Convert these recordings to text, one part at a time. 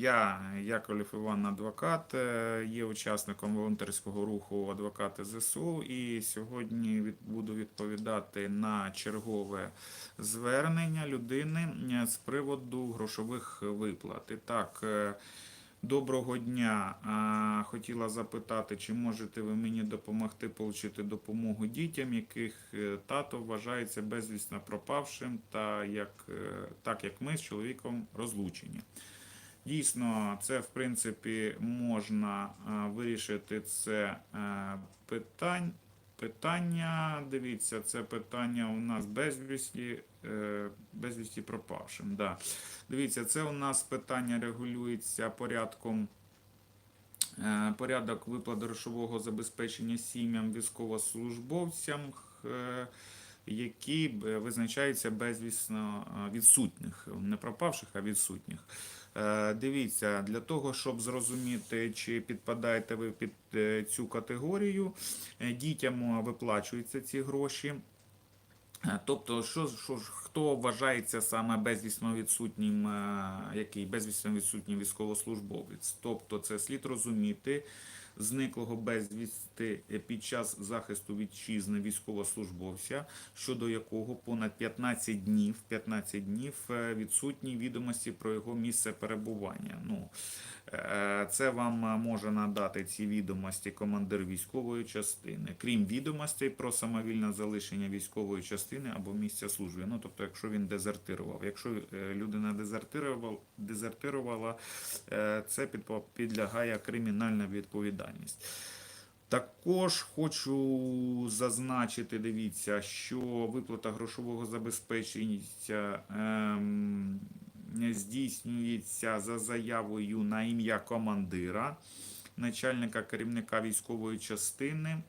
Я, Яковлев Іван, адвокат, е, є учасником волонтерського руху адвокати ЗСУ. І сьогодні від- буду відповідати на чергове звернення людини е, з приводу грошових виплат. І так, е, доброго дня. Хотіла запитати, чи можете ви мені допомогти отримати допомогу дітям, яких тато вважається безвісно пропавшим, та як, так як ми з чоловіком розлучені. Дійсно, це в принципі можна е, вирішити це е, питань, питання. Дивіться, це питання у нас безвісті, е, безвісті пропавшим. Да. Дивіться, це у нас питання регулюється порядком. Порядок виплат грошового забезпечення сім'ям військовослужбовцям, які визначаються безвісно відсутніх, не пропавших, а відсутніх. Е, Дивіться, для того, щоб зрозуміти, чи підпадаєте ви під е, цю категорію, е, дітям виплачуються ці гроші. Тобто, що, що хто вважається саме безвісно відсутнім, який безвісно відсутній військовослужбовець? Тобто, це слід розуміти зниклого безвісти під час захисту вітчизни військовослужбовця, щодо якого понад 15 днів, 15 днів е, відсутні відомості про його місце перебування. Ну, е, це вам е, може надати ці відомості командир військової частини, крім відомостей про самовільне залишення військової частини або місця служби. Ну, тобто, якщо він дезертирував. Якщо е, людина дезертирувала, дезертирувала е, це підлягає кримінальна відповідальність. Також хочу зазначити, дивіться, що виплата грошового забезпечення ем, здійснюється за заявою на ім'я командира, начальника керівника військової частини.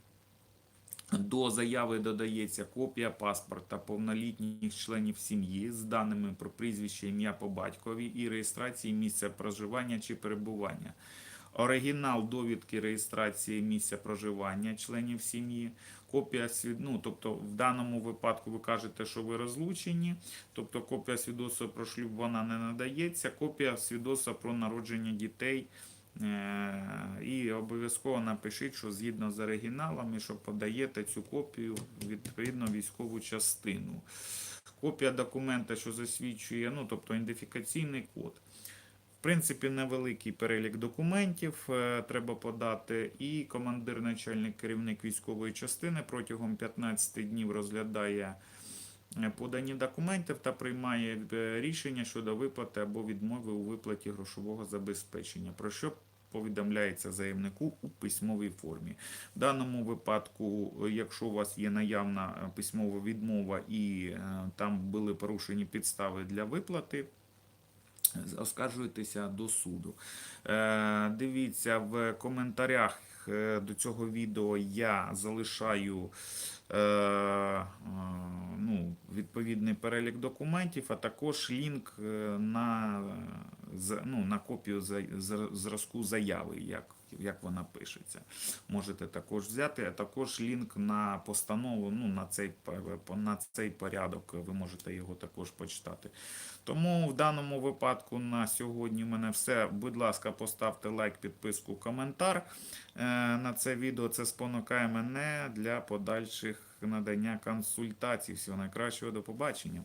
До заяви додається копія паспорта повнолітніх членів сім'ї з даними про прізвище, ім'я по батькові і реєстрації місця проживання чи перебування. Оригінал довідки реєстрації місця проживання членів сім'ї, копія свід... ну, тобто в даному випадку ви кажете, що ви розлучені, тобто копія свідоцтва про шлюб вона не надається, копія свідоцтва про народження дітей. Е, І обов'язково напишіть, що згідно з оригіналами, що подаєте цю копію відповідно військову частину. Копія документа, що засвідчує, ну тобто ідентифікаційний код. В принципі, невеликий перелік документів е, треба подати, і командир, начальник, керівник військової частини протягом 15 днів розглядає е, подані документів та приймає е, рішення щодо виплати або відмови у виплаті грошового забезпечення, про що повідомляється заявнику у письмовій формі. В даному випадку, якщо у вас є наявна письмова відмова і там були порушені підстави для виплати, оскаржуєтеся до суду. Е, Дивіться в коментарях е, до цього відео я залишаю е, відповідний перелік документів, а також лінк е, на, ну, на копію зразку заяви, як, як вона пишеться. Можете також взяти, а також лінк на постанову, ну, на цей, на цей порядок, ви можете його також почитати. Тому в даному випадку на сьогодні в мене все. Будь ласка, поставте лайк, підписку, коментар е, на це відео. Це спонукає мене для подальших надання консультацій. Всього найкращого, до побачення.